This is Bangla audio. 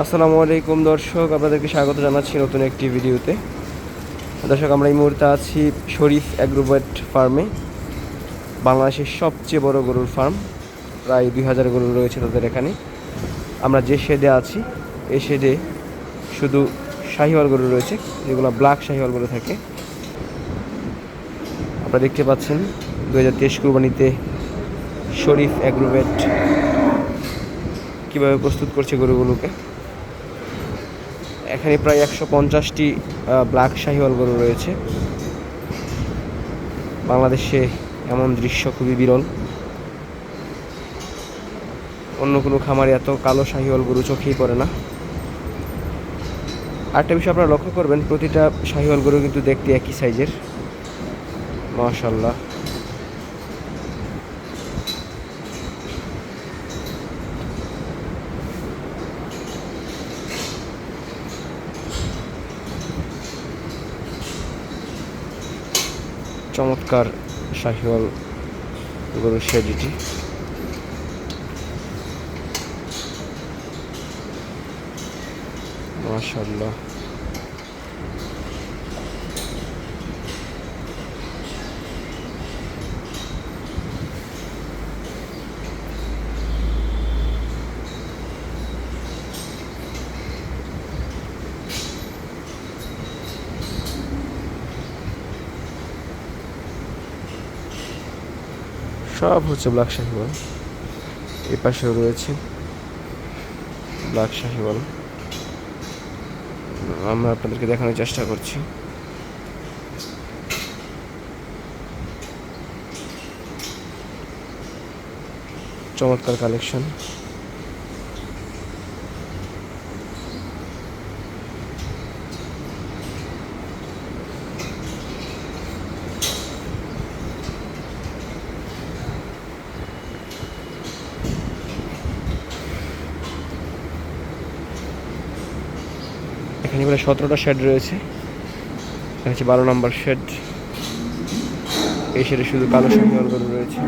আসসালামু আলাইকুম দর্শক, আপনাদেরকে স্বাগত জানাচ্ছি নতুন একটি ভিডিওতে। দর্শক, আমরা এই মুহূর্তে আছি শরীফ অ্যাগ্রোভেট ফার্মে, বাংলাদেশের সবচেয়ে বড় গরুর ফার্ম। প্রায় দুই হাজার গরু রয়েছে তাদের এখানে। আমরা যে শেডে আছি, এই শেডে শুধু শাহিওয়াল গরু রয়েছে, যেগুলো ব্ল্যাক শাহিওয়াল গরু থাকে। আপনারা দেখতে পাচ্ছেন দু হাজার তেইশ কুরবানিতে শরীফ অ্যাগ্রোভেট কীভাবে প্রস্তুত করছে গরুগুলোকে। এখানে প্রায় একশো পঞ্চাশটি ব্ল্যাক শাহিওয়াল গরু রয়েছে। বাংলাদেশে এমন দৃশ্য খুবই বিরল। অন্য কোনো খামারে এত কালো শাহিওয়াল গরু চোখেই পড়ে না। আরেকটা বিষয় আপনারা লক্ষ্য করবেন, প্রতিটা শাহিওয়াল গরু কিন্তু দেখতে একই সাইজের। মাশাল্লাহ চমৎকার শাহিওয়াল গরুর শেডিটি মাশাল্লাহ সব হচ্ছে ব্ল্যাক শাহিওয়াল এ পাশেও রয়েছে ব্ল্যাক শাহিওয়াল আমরা আপনাদেরকে দেখানোর চেষ্টা করছি। চমৎকার কালেকশন এখানে বলে সতেরোটা শেড রয়েছে। এটা হচ্ছে বারো নম্বর শেড এই শেডে শুধু কালো সঙ্গে রয়েছে।